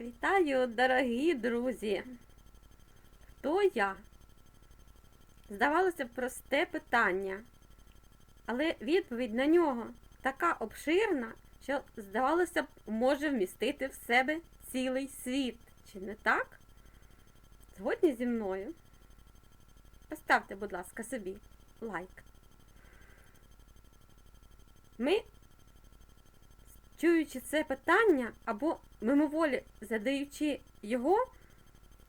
Вітаю, дорогі друзі! Хто я? Здавалося б, просте питання, але відповідь на нього така обширна, що, здавалося б, може вмістити в себе цілий світ. Чи не так? Згодні зі мною? Поставте, будь ласка, собі лайк. Ми чуючи це питання або мимоволі задаючи його,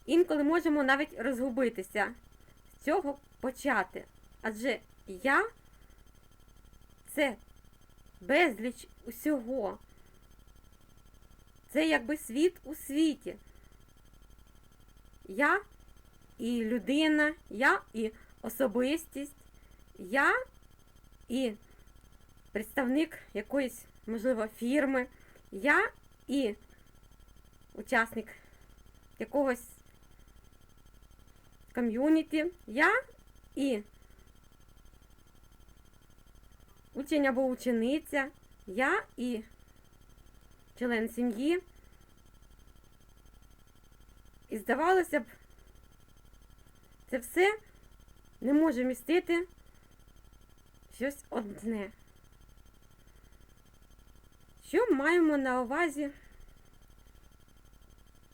інколи можемо навіть розгубитися з цього почати. Адже я це безліч усього. Це якби світ у світі. Я і людина, я і особистість, я і представник якоїсь, можливо, фірми, я і учасник якогось ком'юніті, я і учень або учениця, я і член сім'ї. І здавалося б, це все не може містити щось одне. Що маємо на увазі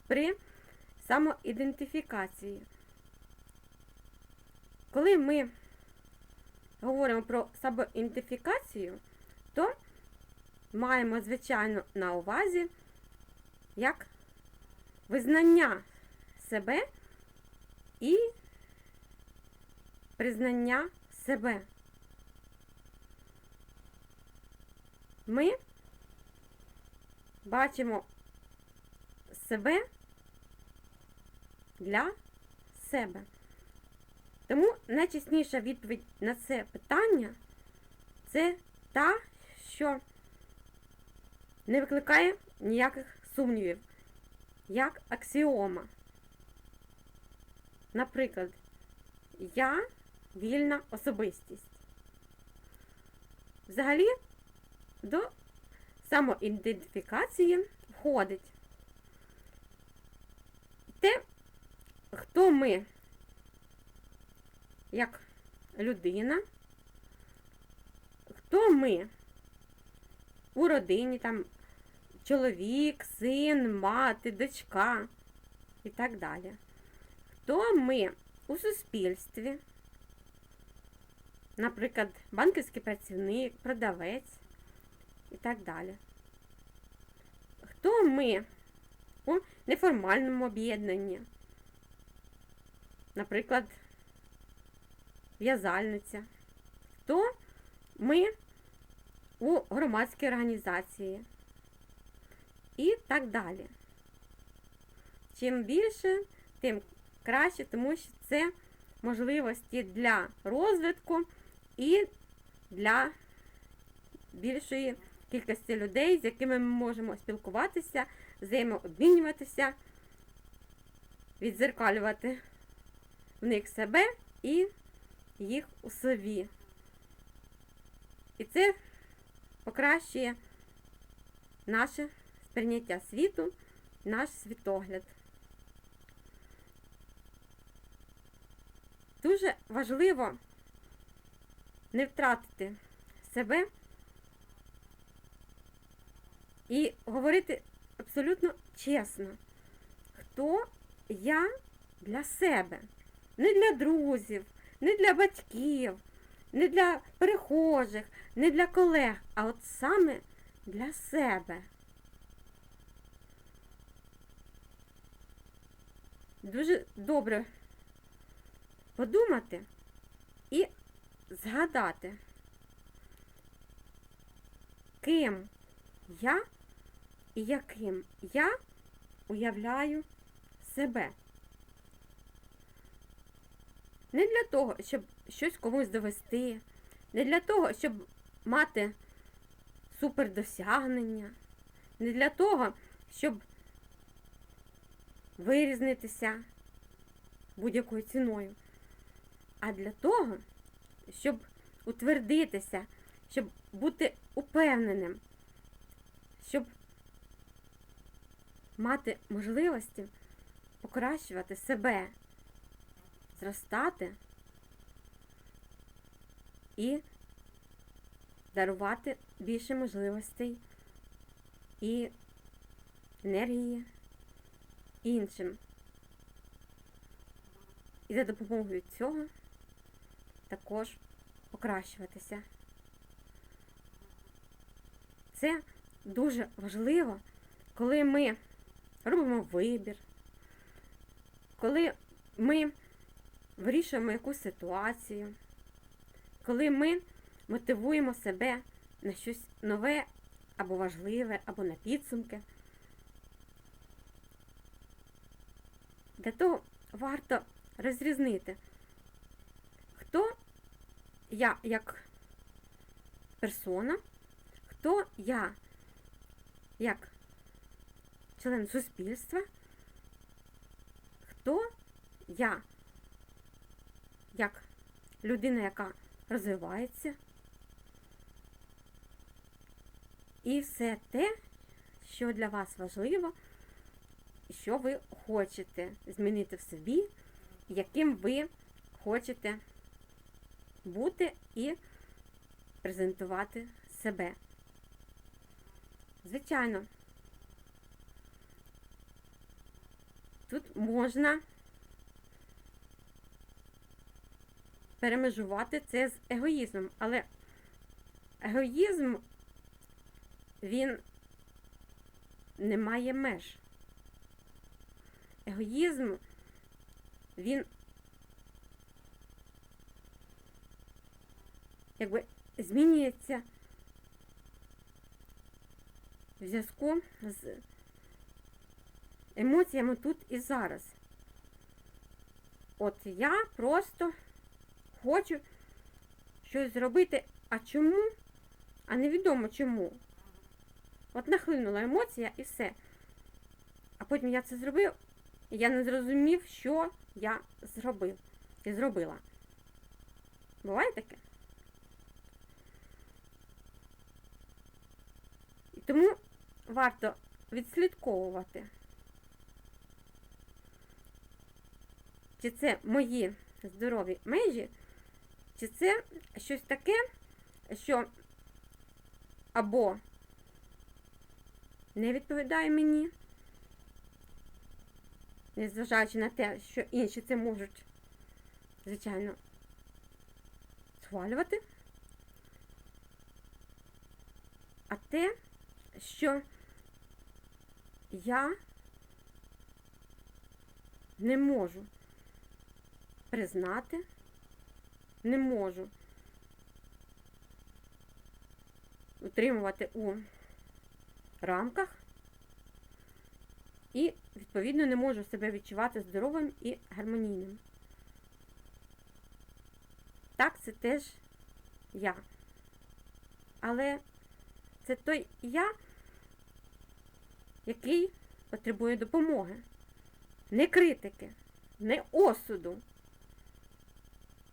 при самоідентифікації? Коли ми говоримо про самоідентифікацію, то маємо, звичайно, на увазі як визнання себе і признання себе. Ми бачимо себе для себе. Тому найчесніша відповідь на це питання це та, що не викликає ніяких сумнівів, як аксіома. Наприклад, я вільна особистість. Взагалі, до самоідентифікації входить те, хто ми як людина, хто ми у родині, там чоловік, син, мати, дочка і так далі. Хто ми у суспільстві, наприклад, банківський працівник, продавець і так далі. Хто ми у неформальному об'єднанні? Наприклад, в'язальниця. Хто ми у громадській організації? І так далі. Чим більше, тим краще, тому що це можливості для розвитку і для більшої кількості людей, з якими ми можемо спілкуватися, взаємообмінюватися, відзеркалювати в них себе і їх у собі. І це покращує наше сприйняття світу, наш світогляд. Дуже важливо не втратити себе і говорити абсолютно чесно, хто я для себе, не для друзів, не для батьків, не для перехожих, не для колег, а от саме для себе. Дуже добре подумати і згадати, ким я і яким я уявляю себе. Не для того, щоб щось комусь довести, не для того, щоб мати супердосягнення, не для того, щоб вирізнитися будь-якою ціною, а для того, щоб утвердитися, щоб бути упевненим, щоб мати можливості покращувати себе, зростати і дарувати більше можливостей і енергії іншим. І за допомогою цього також покращуватися. Це дуже важливо, коли ми робимо вибір, коли ми вирішуємо якусь ситуацію, коли ми мотивуємо себе на щось нове або важливе, або на підсумки. Для того варто розрізнити, хто я як персона, хто я як член суспільства, хто я як людина, яка розвивається, і все те, що для вас важливо, що ви хочете змінити в собі, яким ви хочете бути і презентувати себе. Звичайно, тут можна перемежувати це з егоїзмом, але егоїзм він не має меж. Егоїзм він якби змінюється в зв'язку з емоціями тут і зараз. От я просто хочу щось зробити, а чому? А невідомо чому. От нахлинула емоція і все. А потім я це зробив, і я не зрозумів, що я зробив і зробила. Буває таке? І тому варто відслідковувати, чи це мої здорові межі, чи це щось таке, що або не відповідає мені, незважаючи на те, що інші це можуть, звичайно, схвалювати. А те, що я не можу признати, не можу утримувати у рамках і, відповідно, не можу себе відчувати здоровим і гармонійним. Так, це теж я. Але це той я, який потребує допомоги, не критики, не осуду,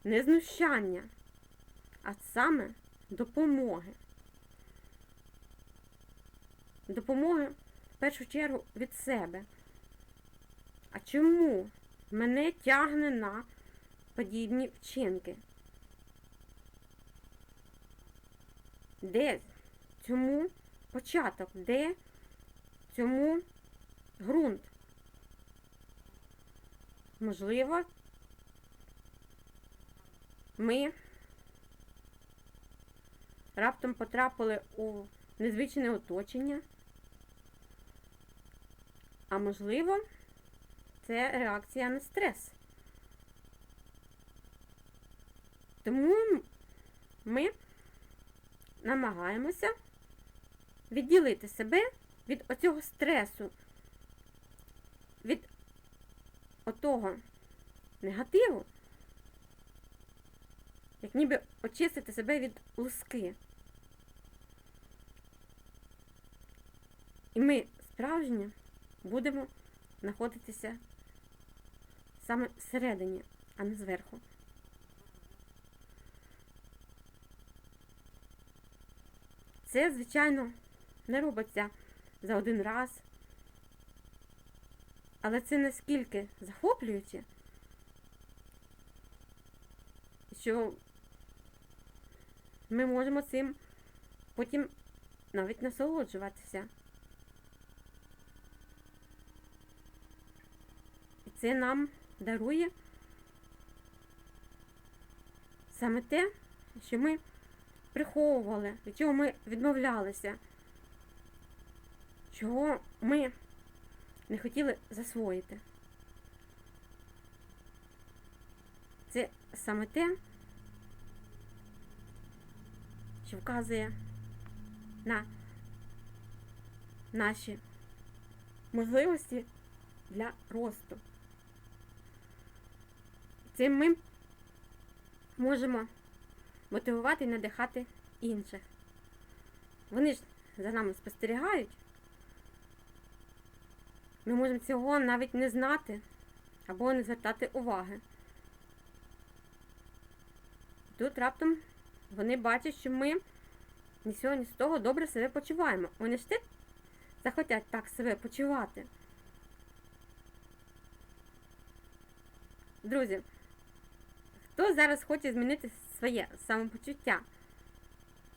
не знущання, а саме допомоги. Допомоги в першу чергу від себе. А чому мене тягне на подібні вчинки? Де цьому початок? Де цьому ґрунт? Можливо, ми раптом потрапили у незвичне оточення, а можливо, це реакція на стрес. Тому ми намагаємося відділити себе від оцього стресу, від отого негативу, як ніби очистити себе від луски. І ми справжньо будемо знаходитися саме всередині, а не зверху. Це, звичайно, не робиться за один раз. Але це наскільки захоплююче, що ми можемо цим потім навіть насолоджуватися. І це нам дарує саме те, що ми приховували, від чого ми відмовлялися, чого ми не хотіли засвоїти. Це саме те, що вказує на наші можливості для росту. Цим ми можемо мотивувати і надихати інших. Вони ж за нами спостерігають. Ми можемо цього навіть не знати або не звертати уваги. Тут раптом вони бачать, що ми ні сього, з того добре себе почуваємо. Вони ж теж захотять так себе почувати. Друзі, хто зараз хоче змінити своє самопочуття?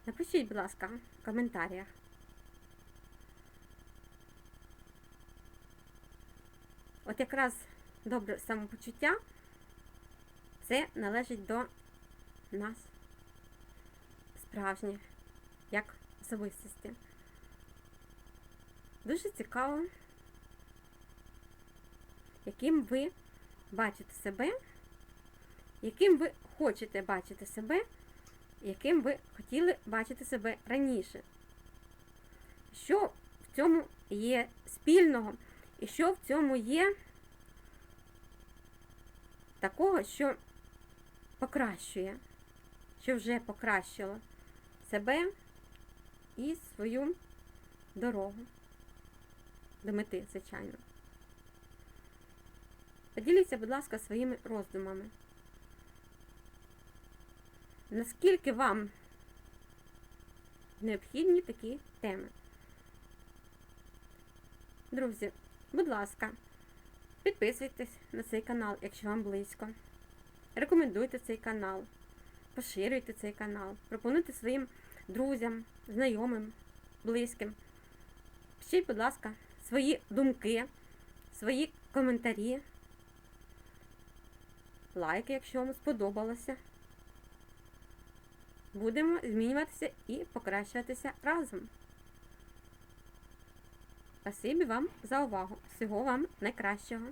Напишіть, будь ласка, в коментарях. От якраз добре самопочуття це належить до нас, справжніх, як особистості. Дуже цікаво, яким ви бачите себе, яким ви хочете бачити себе, яким ви хотіли бачити себе раніше. Що в цьому є спільного, і що в цьому є такого, що покращує, що вже покращило себе і свою дорогу до мети, звичайно. Поділіться, будь ласка, своїми роздумами. Наскільки вам необхідні такі теми? Друзі, будь ласка, підписуйтесь на цей канал, якщо вам близько. Рекомендуйте цей канал, поширюйте цей канал, пропонуйте своїм друзям, знайомим, близьким. Пишіть, будь ласка, свої думки, свої коментарі, лайки, якщо вам сподобалося. Будемо змінюватися і покращуватися разом. Спасибі вам за увагу. Всього вам найкращого.